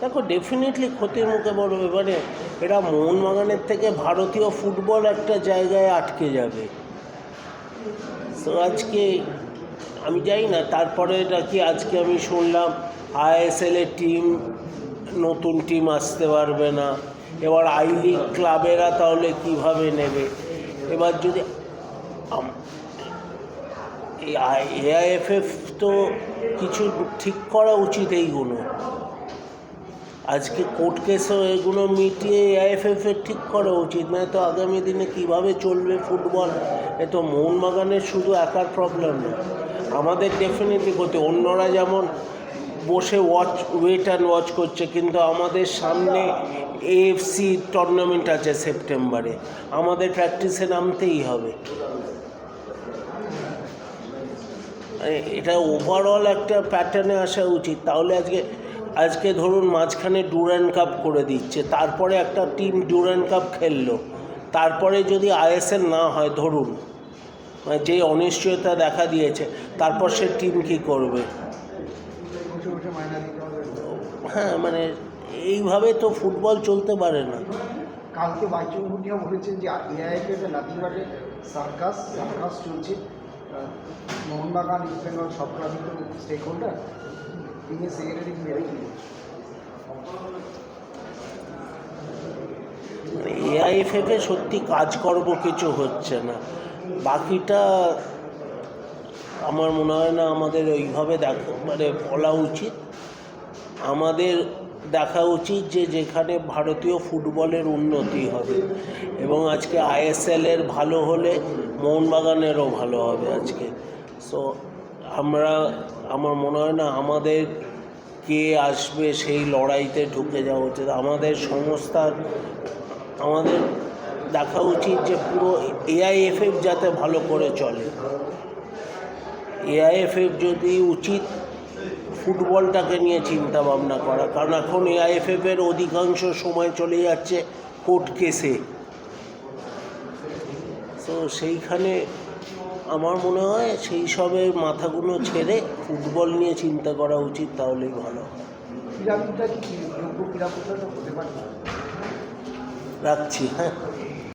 দেখো ডেফিনেটলি ক্ষতির মুখে পড়বে। এবারে এরা মোহনবাগানের থেকে ভারতীয় ফুটবল একটা জায়গায় আটকে যাবে। আজকে আমি যাই না, তারপরে নাকি আজকে আমি শুনলাম আইএসএল এর টিম নতুন টিম আসতে পারবে না। এবার আই লিগ ক্লাবেরা তাহলে কীভাবে নেবে? এবার যদি এআইএফএফ তো কিছু ঠিক করা উচিত এইগুলো। আজকে কোর্ট কেসও এগুলো মিটিয়ে এআইএফএফ এর ঠিক করা উচিত। নয় তো আগামী দিনে কীভাবে চলবে ফুটবল এ তো মোহনবাগানের শুধু একার প্রবলেম না, আমাদের ডেফিনেটলি করতে অন্যরা যেমন বসে ওয়াচ ওয়েট অ্যান্ড ওয়াচ করছে, কিন্তু আমাদের সামনে এএফসি টুর্নামেন্ট আছে সেপ্টেম্বরে। আমাদের প্র্যাকটিসে নামতেই হবে। মানে এটা ওভারঅল একটা প্যাটার্নে আসা উচিত। তাহলে আজকে আজকে ধরুন মাঝখানে ডুরান কাপ করে দিচ্ছে, তারপরে একটা টিম ডুরান কাপ খেললো, তারপরে যদি আইএসএল না হয় ধরুন মানে যে অনিশ্চয়তা দেখা দিয়েছে, তারপর সে টিম কি করবে? হ্যাঁ মানে এইভাবে তো ফুটবল চলতে পারে না। কালকে বাইচুং ভুটিয়া বলেছেন যে এআইএফএফ এ নাথিং সার্কাস সার্কাস চলছে। মোহনবাগান, ইস্ট বেঙ্গল সব ক্লাবই তো স্টেক হোল্ডার তিনি সেক্রেটারি মেরে এআইএফএফে সত্যি কাজকর্ম কিছু হচ্ছে না। বাকিটা আমার মনে হয় না আমাদের ওইভাবে দেখা মানে বলা উচিত। আমাদের দেখা উচিত যে যেখানে ভারতীয় ফুটবলের উন্নতি হবে এবং আজকে আইএসএল এর ভালো হলে মোহনবাগানেরও ভালো হবে আজকে। সো আমরা, আমার মনে হয় না আমাদের কে আসবে সেই লড়াইতে ঢুকে যাওয়া উচিত। আমাদের সংস্থার আমাদের দেখা উচিত যে পুরো এআইএফএফ যাতে ভালো করে চলে। এআইএফএফ যদি উচিত ফুটবলটাকে নিয়ে চিন্তা ভাবনা করা, কারণ এখন এআইএফএফ এর অধিকাংশ সময় চলে যাচ্ছে কোর্ট কেসে। তো সেইখানে আমার মনে হয় সেই সবের মাথাগুলো ছেড়ে ফুটবল নিয়ে চিন্তা করা উচিত তাহলেই ভালো। রাখছি হ্যাঁ।